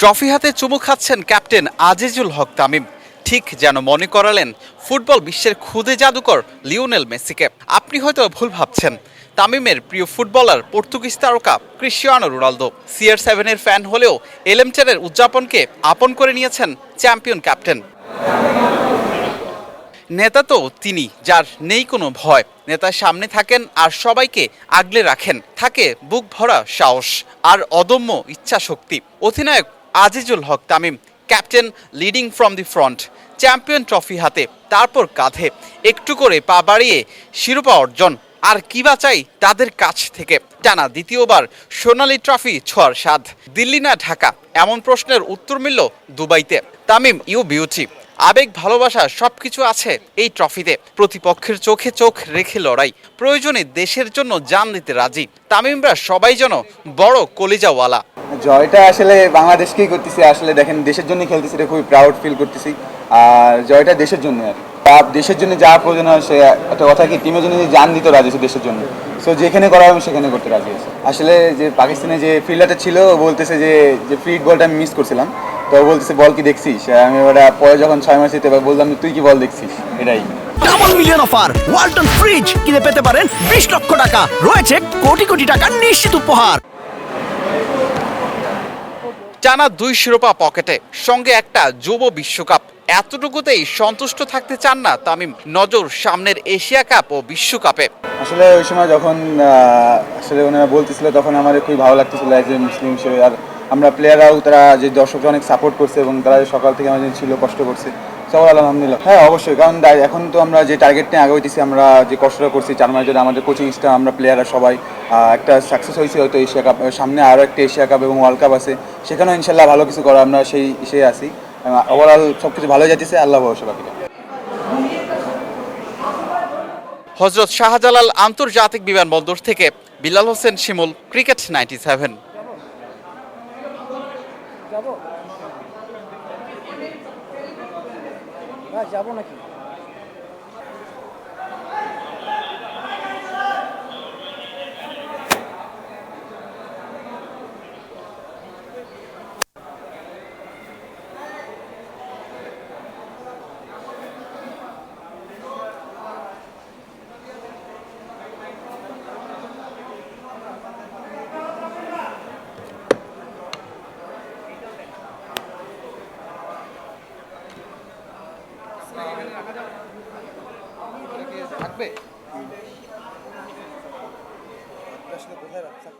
Trophy হাতে চুমু খাচ্ছেন ক্যাপ্টেন আজিজুল হক তামিম। ঠিক যেন মনে করালেন ফুটবল বিশ্বের খুদে জাদুকর লিওনেল মেসিকে। আপনি হয়তো ভুল ভাবছেন, তামিমের প্রিয় ফুটবলার পর্তুগিজ তারকা ক্রিশ্চিয়ানো রোনালদো। সিআর সেভেনের ফ্যান হলেও এলএমটেনের উদযাপনকে আপন করে নিয়েছেন চ্যাম্পিয়ন ক্যাপ্টেন। নেতা তো তিনি, যার নেই কোনো ভয়। নেতার সামনে থাকেন আর সবাইকে আগলে রাখেন। থাকে বুক ভরা সাহস আর অদম্য ইচ্ছা শক্তি অধিনায়ক Azizul Haque Tamim, captain leading from the front, champion trophy হাতে, তারপর কাঁধে। একটু করে পা বাড়িয়ে শিরোপা অর্জন। আর কি বা চাই তাদের কাছ থেকে? টানা দ্বিতীয়বার সোনালি ট্রফি ছোঁয়ার স্বাদ। দিল্লি না ঢাকা? এমন প্রশ্নের উত্তর মিলল দুবাইতে। Tamim, you beauty. আবেগ, ভালোবাসা সবকিছু আছে এই ট্রফিতে। প্রতিপক্ষের চোখে চোখ রেখে লড়াই। প্রয়োজনে দেশের জন্য জান দিতে রাজি। তামিমরা সবাই যেন বড় কলিজাওয়ালা। জয়টা আসলে বাংলাদেশকেই করতেছি, আসলে দেখেন দেশের জন্য খেলতেছি, এটা খুবই প্রাউড ফিল করতেছি। আর জয়টা দেশের জন্য আর। দেশের জন্য যা প্রয়োজন হয়, সে একটা কথা কি টিমের জন্য জান দিতে রাজি আছে দেশের জন্য। সো যেখানে করা হবে, সেখানে করতে রাজি আছে আসলে যে পাকিস্তানে যে ফিল্ডারটা ছিল বলতেছে যে যে ফ্রি বলটা আমি মিস করছিলাম। তো বলতেছে বল কি দেখছিস? আমি ওটা পরে যখন ছয় মাস দিতে বললাম তুই কি বল দেখছিস? এটাই। Double million offer Walton fridge কিনে পেতে পারেন বিশ লক্ষ টাকা। রয়েছে কোটি কোটি টাকার নিশ্চিত উপহার। টানা দুই শিরোপা পকেটে সঙ্গে একটা যুব বিশ্বকাপ। এতটুকুতেই সন্তুষ্ট থাকতে চান না তামিম নজর সামনের এশিয়া কাপ ও বিশ্বকাপে। আসলে ওই সময় যখন আসলে ওনারা বলতেছিল তখন আমার খুবই ভালো লাগতেছিল অ্যাজ এ মুসলিম হিসেবে। আর আমরা প্লেয়াররাও তারা যে দর্শকরা অনেক সাপোর্ট করছে এবং তারা যে সকাল থেকে আমাদের ছিল কষ্ট করছে। সবাই আলহামদুলিল্লাহ। হ্যাঁ অবশ্যই। কারণ এখন তো আমরা যে টার্গেট নিয়ে আগে হইতেছি আমরা যে কষ্টটা করছি চার মাস ধরে আমাদের কোচিং স্টাফ আমরা প্লেয়াররা সবাই একটা সাকসেস হয়েছে হয়তো এশিয়া কাপ সামনে আরও একটা এশিয়া কাপ এবং ওয়ার্ল্ড কাপ আছে। সেখানেও ইনশাল্লাহ ভালো কিছু করা আমরা সেই সে আছি। ওভারঅল সব কিছু ভালো যাচ্ছে আল্লাহ ভরসা বাকিটা হজরত শাহজালাল আন্তর্জাতিক বিমানবন্দর থেকে Bilal Hossain Shimul cricket ninety seven. যাব? না যাব নাকি? থাকবে? কোথায় রাখছেন